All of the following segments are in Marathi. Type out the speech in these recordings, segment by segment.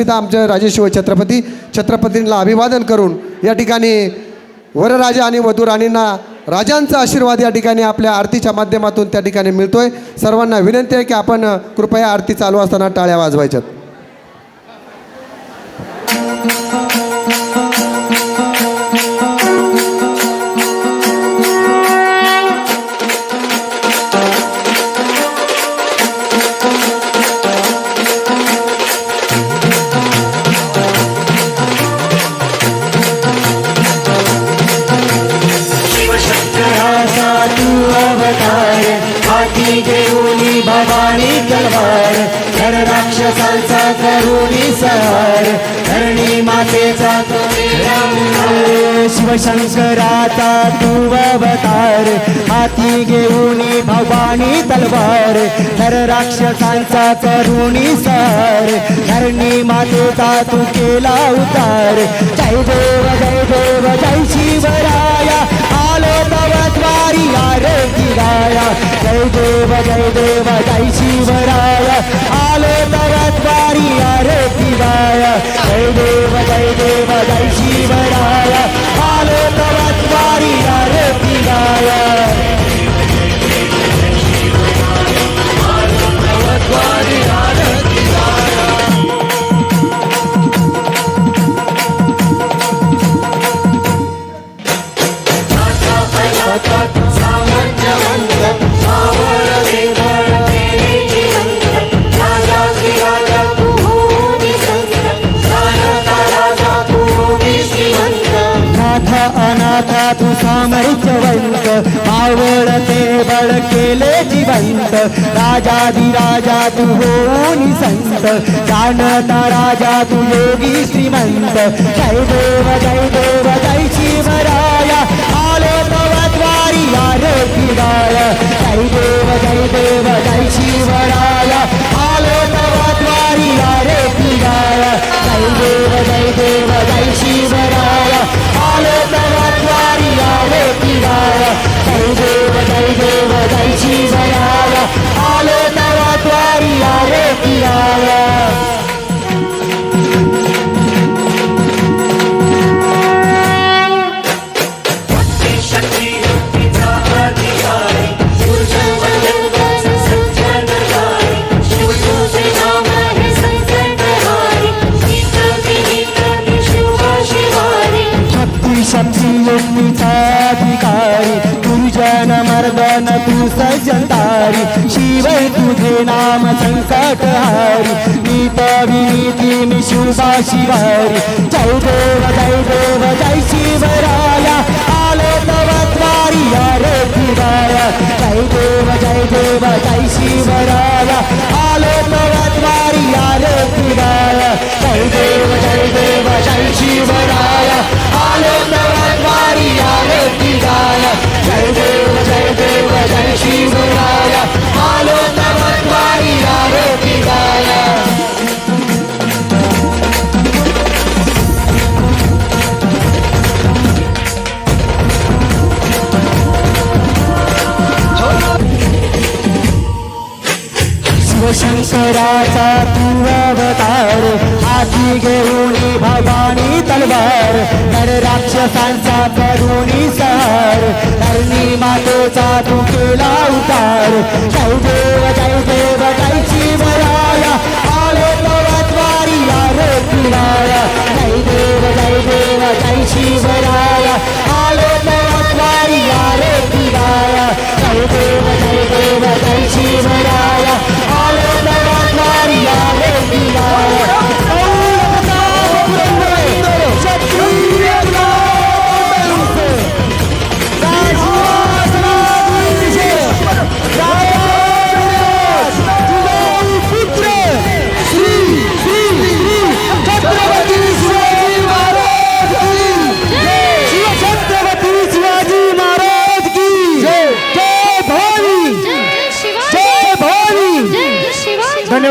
पिता आमचे छत्रपती छत्रपतींना अभिवादन करून या ठिकाणी वरराजा आणि वधू राणींना राजांचा आशीर्वाद या ठिकाणी आपल्या आरतीच्या माध्यमातून त्या ठिकाणी मिळतोय. सर्वांना विनंती आहे की आपण कृपया आरती चालू असताना टाळ्या वाजवायच्यात. हाती घेऊनी भवानी तलवार. धर राक्षसांचा करुणी सहार. धरणी मातेचा शिवशंकराचा तू अवतार. हाती घेऊनी भवानी तलवार. धर राक्षसांचा करुणी सहार. धरणी मातेचा तू केला उतार. जय देव जय देव जय शिवरा देव जय देव जय शिवराय केले जिवंत. राजा दि राजा तू होऊन संत. जाणता राजा तू योगी श्रीमंत. जय देव जय देव जय शिवराया. शक्ती युक्तीचा दुर्जन मर्दन तू सज्जनतारी शिव तुझे नाम संकट हारी नीत विनीती मी शुभा शिवारी। जय देव जय देव जय शिवराया आलो तव द्वारी आरती जय देव जय देव जय शिवराया ईश्वराचा तू अवतार हाती घेऊन भवानी तलवार. तर राक्षसांचा करुणी सार धरणी मातेचा तू केला उतार.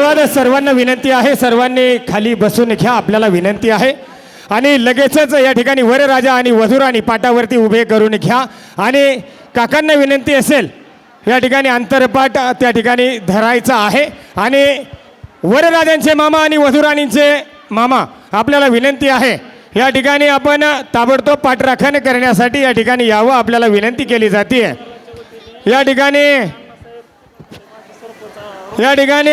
धन्यवाद सर्वांना विनंती आहे. सर्वांनी खाली बसून घ्या आपल्याला विनंती आहे. आणि लगेचच या ठिकाणी वरराजा आणि वधुराणी पाटावरती उभे करून घ्या. आणि काकांना विनंती असेल या ठिकाणी आंतरपाठ त्या ठिकाणी धरायचा आहे. आणि वरराजांचे मामा आणि वधुराणींचे मामा आपल्याला विनंती आहे. या ठिकाणी आपण ताबडतोब पाठराखण करण्यासाठी या ठिकाणी यावं आपल्याला विनंती केली जाते या ठिकाणी या ठिकाणी